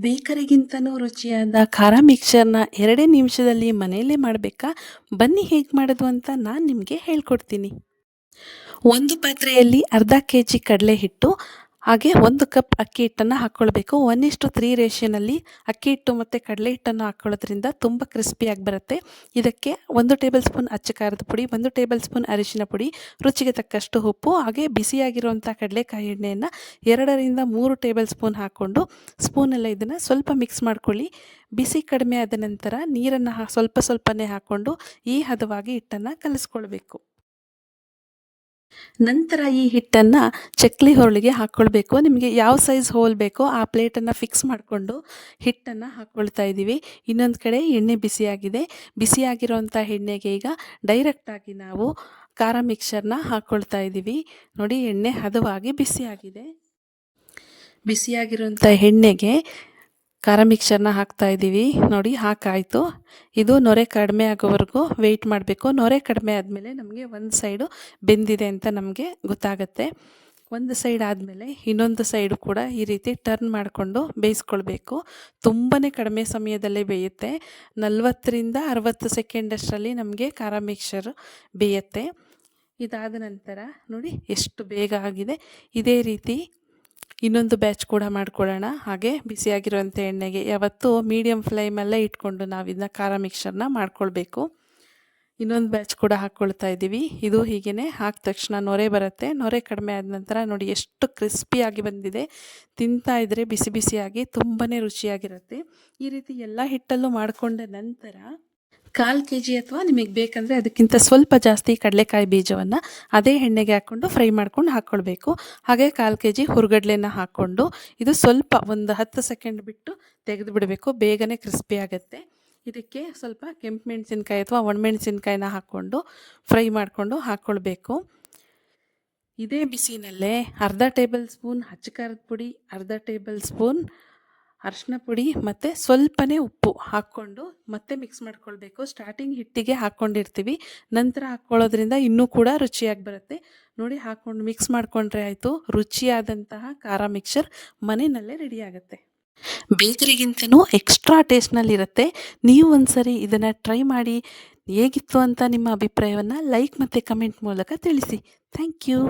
ಬೇಕರಿಗಿಂತನೂ ರುಚಿಯಾದ ಖಾರ ಮಿಕ್ಸರ್ನ ಎರಡೇ ನಿಮಿಷದಲ್ಲಿ ಮನೆಯಲ್ಲೇ ಮಾಡಬೇಕಾ? ಬನ್ನಿ ಹೇಗೆ ಮಾಡೋದು ಅಂತ ನಾನು ನಿಮಗೆ ಹೇಳ್ಕೊಡ್ತೀನಿ. ಒಂದು ಪಾತ್ರೆಯಲ್ಲಿ ಅರ್ಧ ಕೆ ಜಿ ಕಡಲೆ ಹಿಟ್ಟು ಹಾಗೆ ಒಂದು ಕಪ್ ಅಕ್ಕಿ ಹಿಟ್ಟನ್ನು ಹಾಕ್ಕೊಳ್ಬೇಕು ಒನ್ ಇಷ್ಟು ತ್ರೀ ರೇಷನಲ್ಲಿ ಅಕ್ಕಿ ಹಿಟ್ಟು ಮತ್ತು ಕಡಲೆ ಹಿಟ್ಟನ್ನು ಹಾಕ್ಕೊಳ್ಳೋದ್ರಿಂದ ತುಂಬ ಕ್ರಿಸ್ಪಿಯಾಗಿ ಬರುತ್ತೆ. ಇದಕ್ಕೆ ಒಂದು ಟೇಬಲ್ ಸ್ಪೂನ್ ಅಚ್ಚ ಖಾರದ ಪುಡಿ, ಒಂದು ಟೇಬಲ್ ಸ್ಪೂನ್ ಅರಿಶಿನ ಪುಡಿ, ರುಚಿಗೆ ತಕ್ಕಷ್ಟು ಉಪ್ಪು, ಹಾಗೆ ಬಿಸಿಯಾಗಿರುವಂಥ ಕಡಲೆಕಾಯಿ ಎಣ್ಣೆಯನ್ನು ಎರಡರಿಂದ ಮೂರು ಟೇಬಲ್ ಸ್ಪೂನ್ ಹಾಕ್ಕೊಂಡು ಸ್ಪೂನೆಲ್ಲ ಇದನ್ನು ಸ್ವಲ್ಪ ಮಿಕ್ಸ್ ಮಾಡ್ಕೊಳ್ಳಿ. ಬಿಸಿ ಕಡಿಮೆ ಆದ ನಂತರ ನೀರನ್ನು ಸ್ವಲ್ಪ ಸ್ವಲ್ಪನೇ ಹಾಕ್ಕೊಂಡು ಈ ಹದವಾಗಿ ಹಿಟ್ಟನ್ನು ಕಲಿಸ್ಕೊಳ್ಬೇಕು. ನಂತರ ಈ ಹಿಟ್ಟನ್ನು ಚಕ್ಲಿ ಹೊರಳಿಗೆ ಹಾಕ್ಕೊಳ್ಬೇಕು ನಿಮಗೆ ಯಾವ ಸೈಜ್ ಹೋಲ್ ಬೇಕೋ ಆ ಪ್ಲೇಟನ್ನು ಫಿಕ್ಸ್ ಮಾಡಿಕೊಂಡು ಹಿಟ್ಟನ್ನು ಹಾಕ್ಕೊಳ್ತಾ ಇದ್ದೀವಿ. ಇನ್ನೊಂದು ಕಡೆ ಎಣ್ಣೆ ಬಿಸಿಯಾಗಿದೆ. ಬಿಸಿಯಾಗಿರೋಂಥ ಎಣ್ಣೆಗೆ ಈಗ ಡೈರೆಕ್ಟಾಗಿ ನಾವು ಖಾರ ಮಿಕ್ಸರ್ನ ಹಾಕ್ಕೊಳ್ತಾ ಇದ್ದೀವಿ. ನೋಡಿ, ಎಣ್ಣೆ ಹದವಾಗಿ ಬಿಸಿಯಾಗಿದೆ. ಬಿಸಿಯಾಗಿರೋಂಥ ಎಣ್ಣೆಗೆ ಖಾರ ಮಿಕ್ಸರ್ನ ಹಾಕ್ತಾ ಇದ್ದೀವಿ ನೋಡಿ, ಹಾಕಾಯಿತು. ಇದು ನೊರೆ ಕಡಿಮೆ ಆಗೋವರೆಗೂ ವೆಯ್ಟ್ ಮಾಡಬೇಕು. ನೊರೆ ಕಡಿಮೆ ಆದಮೇಲೆ ನಮಗೆ ಒಂದು ಸೈಡು ಬೆಂದಿದೆ ಅಂತ ನಮಗೆ ಗೊತ್ತಾಗುತ್ತೆ. ಒಂದು ಸೈಡ್ ಆದಮೇಲೆ ಇನ್ನೊಂದು ಸೈಡು ಕೂಡ ಈ ರೀತಿ ಟರ್ನ್ ಮಾಡಿಕೊಂಡು ಬೇಯಿಸ್ಕೊಳ್ಬೇಕು. ತುಂಬಾ ಕಡಿಮೆ ಸಮಯದಲ್ಲೇ ಬೇಯುತ್ತೆ. ನಲ್ವತ್ತರಿಂದ ಅರವತ್ತು ಸೆಕೆಂಡಷ್ಟರಲ್ಲಿ ನಮಗೆ ಖಾರ ಮಿಕ್ಸರ್ ಬೇಯುತ್ತೆ. ಇದಾದ ನಂತರ ನೋಡಿ, ಎಷ್ಟು ಬೇಗ ಆಗಿದೆ. ಇದೇ ರೀತಿ ಇನ್ನೊಂದು ಬ್ಯಾಚ್ ಕೂಡ ಮಾಡ್ಕೊಳ್ಳೋಣ ಹಾಗೆ ಬಿಸಿಯಾಗಿರುವಂಥ ಎಣ್ಣೆಗೆ ಯಾವತ್ತೂ ಮೀಡಿಯಮ್ ಫ್ಲೇಮಲ್ಲೇ ಇಟ್ಕೊಂಡು ನಾವು ಇದನ್ನ ಖಾರ ಮಿಕ್ಸರ್ನ ಮಾಡ್ಕೊಳ್ಬೇಕು. ಇನ್ನೊಂದು ಬ್ಯಾಚ್ ಕೂಡ ಹಾಕ್ಕೊಳ್ತಾ ಇದ್ದೀವಿ. ಇದು ಹೀಗೇ ಹಾಕಿದ ತಕ್ಷಣ ನೊರೆ ಬರುತ್ತೆ. ನೊರೆ ಕಡಿಮೆ ಆದ ನಂತರ ನೋಡಿ ಎಷ್ಟು ಕ್ರಿಸ್ಪಿಯಾಗಿ ಬಂದಿದೆ. ತಿಂತಾ ಇದ್ದರೆ ಬಿಸಿ ಬಿಸಿಯಾಗಿ ತುಂಬಾ ರುಚಿಯಾಗಿರುತ್ತೆ. ಈ ರೀತಿ ಎಲ್ಲ ಹಿಟ್ಟಲ್ಲೂ ಮಾಡಿಕೊಂಡ ನಂತರ ಕಾಲು ಕೆ ಜಿ ಅಥವಾ ನಿಮಗೆ ಬೇಕಂದರೆ ಅದಕ್ಕಿಂತ ಸ್ವಲ್ಪ ಜಾಸ್ತಿ ಕಡಲೆಕಾಯಿ ಬೀಜವನ್ನು ಅದೇ ಎಣ್ಣೆಗೆ ಹಾಕ್ಕೊಂಡು ಫ್ರೈ ಮಾಡ್ಕೊಂಡು ಹಾಕ್ಕೊಳ್ಬೇಕು ಹಾಗೆ ಕಾಲು ಕೆ ಜಿ ಹುರ್ಗಡ್ಲೆನ ಹಾಕ್ಕೊಂಡು ಇದು ಸ್ವಲ್ಪ ಒಂದು ಹತ್ತು ಸೆಕೆಂಡ್ ಬಿಟ್ಟು ತೆಗೆದು ಬಿಡಬೇಕು. ಬೇಗನೆ ಕ್ರಿಸ್ಪಿ ಆಗುತ್ತೆ. ಇದಕ್ಕೆ ಸ್ವಲ್ಪ ಕೆಂಪು ಮೆಣಸಿನ್ಕಾಯಿ ಅಥವಾ ಒಣಮೆಣಸಿನ್ಕಾಯಿನ ಹಾಕ್ಕೊಂಡು ಫ್ರೈ ಮಾಡಿಕೊಂಡು ಹಾಕ್ಕೊಳ್ಬೇಕು ಇದೇ ಬಿಸಿನಲ್ಲೇ ಅರ್ಧ ಟೇಬಲ್ ಸ್ಪೂನ್ ಹಚ್ಚಕಾರದ ಪುಡಿ, ಅರ್ಧ ಟೇಬಲ್ ಸ್ಪೂನ್ ಅರಿಶಿನ ಪುಡಿ ಮತ್ತು ಸ್ವಲ್ಪನೇ ಉಪ್ಪು ಹಾಕ್ಕೊಂಡು ಮತ್ತೆ ಮಿಕ್ಸ್ ಮಾಡ್ಕೊಳ್ಬೇಕು. ಸ್ಟಾರ್ಟಿಂಗ್ ಹಿಟ್ಟಿಗೆ ಹಾಕ್ಕೊಂಡಿರ್ತೀವಿ ನಂತರ ಹಾಕ್ಕೊಳ್ಳೋದ್ರಿಂದ ಇನ್ನೂ ಕೂಡ ರುಚಿಯಾಗಿ ಬರುತ್ತೆ. ನೋಡಿ, ಹಾಕ್ಕೊಂಡು ಮಿಕ್ಸ್ ಮಾಡಿಕೊಂಡ್ರೆ ಆಯಿತು. ರುಚಿಯಾದಂತಹ ಖಾರ ಮಿಕ್ಸರ್ ಮನೆಯಲ್ಲೇ ರೆಡಿ ಆಗುತ್ತೆ. ಬೇಕರಿಗಿಂತನೂ ಎಕ್ಸ್ಟ್ರಾ ಟೇಸ್ಟ್ನಲ್ಲಿರುತ್ತೆ ನೀವು ಒಂದು ಸರಿ ಇದನ್ನು ಟ್ರೈ ಮಾಡಿ ಹೇಗಿತ್ತು ಅಂತ ನಿಮ್ಮ ಅಭಿಪ್ರಾಯವನ್ನು ಲೈಕ್ ಮತ್ತು ಕಮೆಂಟ್ ಮೂಲಕ ತಿಳಿಸಿ. Thank you